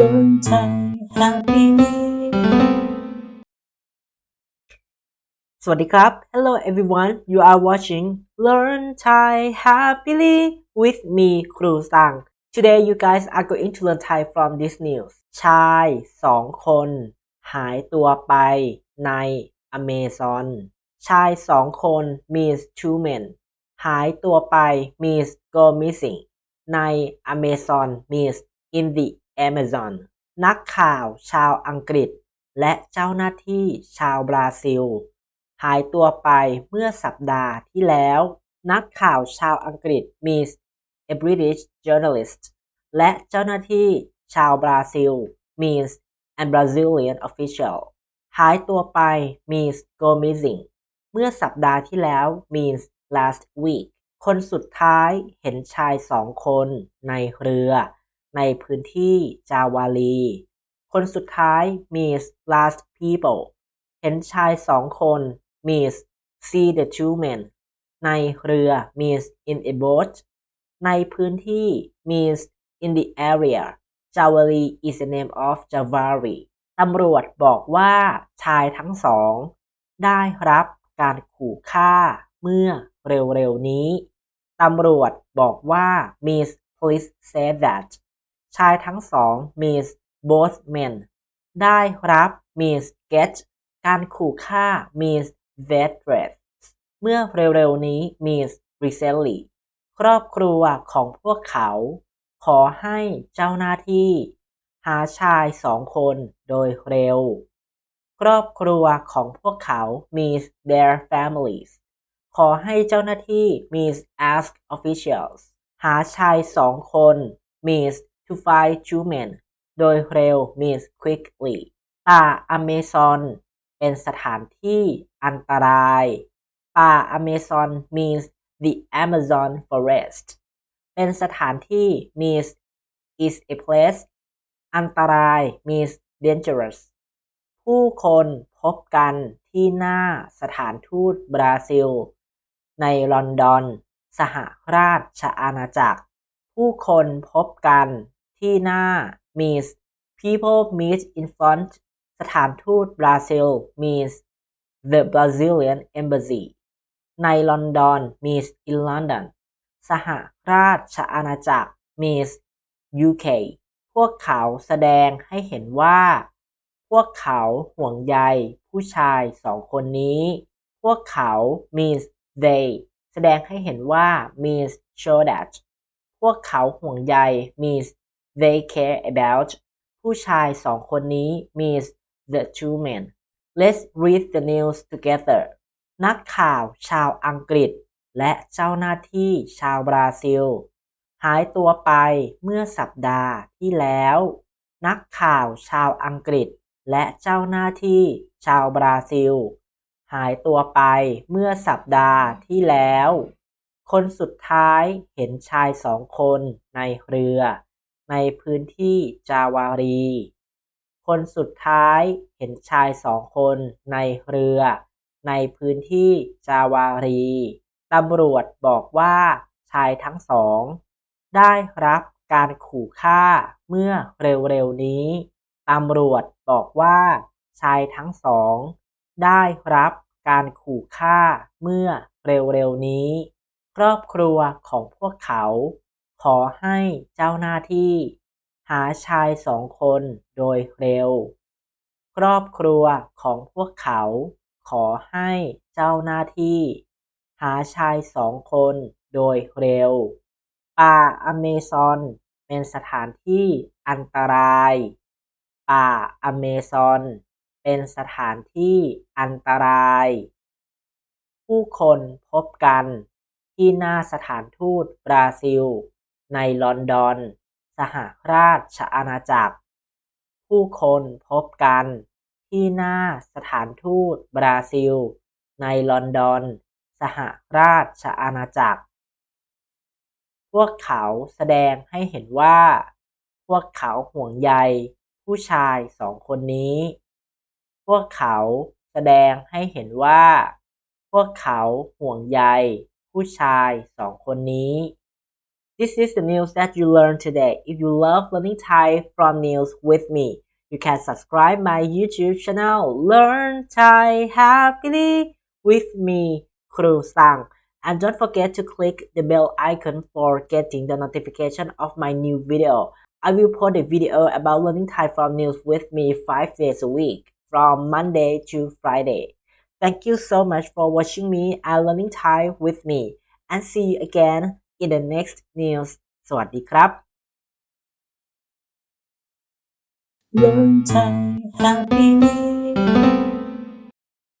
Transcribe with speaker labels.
Speaker 1: Learn Thai happily สวัสดีครับ Hello everyone you are watching Learn Thai happily with me ครูสัง Today you guys are going to learn Thai from this news ชายสองคน หายตัวไปในอเมซอนชายสองคน means two men หายตัวไป means go missing ใน Amazon means in the Amazon นักข่าวชาวอังกฤษ และเจ้าหน้าที่ชาวบราซิล หายตัวไปเมื่อสัปดาห์ที่แล้ว นักข่าวชาวอังกฤษ means a British journalist และเจ้าหน้าที่ชาวบราซิล means a Brazilian official หายตัวไป means go missing เมื่อสัปดาห์ที่แล้ว means last week คนสุดท้ายเห็นชายสองคนในเรือ ในพื้นที่จาวาลี คนสุดท้าย means last people เห็นชายสองคน means see the two men ในเรือ means in a boat ในพื้นที่ means in the area Jawari is the name of Javari ตำรวจบอกว่าชายทั้งสอง ได้รับการขู่ฆ่าเมื่อเร็วๆนี้ ตำรวจบอกว่า means police said that ชายทั้งสอง means both men ได้รับ means get การขู่ฆ่า means threats เมื่อเร็วๆนี้ means recently ครอบครัวของพวกเขา ขอให้เจ้าหน้าที่ หาชายสองคนโดยเร็ว ครอบครัวของพวกเขา means their families ขอให้เจ้าหน้าที่ means ask officials หาชายสองคน means to find two men โดยเร็ว means quickly ป่าอเมซอนเป็นสถานที่อันตราย ป่าอเมซอน means the Amazon forest เป็นสถานที่ means is a place อันตราย means dangerous ผู้คนพบกันที่หน้าสถานทูตบราซิล ในลอนดอน สหราชอาณาจักร ผู้คนพบกัน ที่หน้า means people meet in front สถานทูตบราซิล means the Brazilian embassy ในลอนดอน means in London สหราชอาณาจักร means UK พวกเขาแสดงให้เห็นว่า พวกเขาห่วงใยผู้ชายสองคนนี้ พวกเขา means they แสดงให้เห็นว่า means show that พวกเขาห่วงใย means they care about ผู้ชายสองคนนี้ means the two men let's read the news together นักข่าวชาวอังกฤษ และเจ้าหน้าที่ชาวบราซิล หายตัวไปเมื่อสัปดาห์ที่แล้ว นักข่าวชาวอังกฤษ และเจ้าหน้าที่ชาวบราซิล หายตัวไปเมื่อสัปดาห์ที่แล้ว คนสุดท้ายเห็นชายสองคนในเรือ ในพื้นที่จาวารี คนสุดท้ายเห็นชายสองคนในเรือ ในพื้นที่จาวารี ตำรวจบอกว่าชายทั้งสอง ได้รับการขู่ฆ่าเมื่อเร็วๆนี้ ตำรวจบอกว่าชายทั้งสอง ได้รับการขู่ฆ่าเมื่อเร็วๆนี้ ครอบครัวของพวกเขา ขอให้เจ้าหน้าที่ หาชายสองคนโดยเร็ว ครอบครัวของพวกเขา ขอให้เจ้าหน้าที่ หาชายสองคนโดยเร็ว ป่าอเมซอนเป็นสถานที่อันตราย ป่าอเมซอนเป็นสถานที่อันตราย ผู้คนพบกันที่หน้าสถานทูตบราซิล ในลอนดอน สหราชอาณาจักร ผู้คนพบกันที่หน้าสถานทูตบราซิล ในลอนดอน สหราชอาณาจักร พวกเขาแสดงให้เห็นว่า พวกเขาห่วงใยผู้ชายสองคนนี้ พวกเขาแสดงให้เห็นว่า พวกเขาห่วงใยผู้ชายสองคนนี้ This is the news that you learned today. If you love learning Thai from news with me, you can subscribe my YouTube channel Learn Thai Happily with me, Kru Sang. And don't forget to click the bell icon for getting the notification of my new video. I will post a video about learning Thai from news with me 5 days a week from Monday to Friday. Thank you so much for watching me and learning Thai with me and see you again in the next news สวัสดีครับ
Speaker 2: Learn Thai happily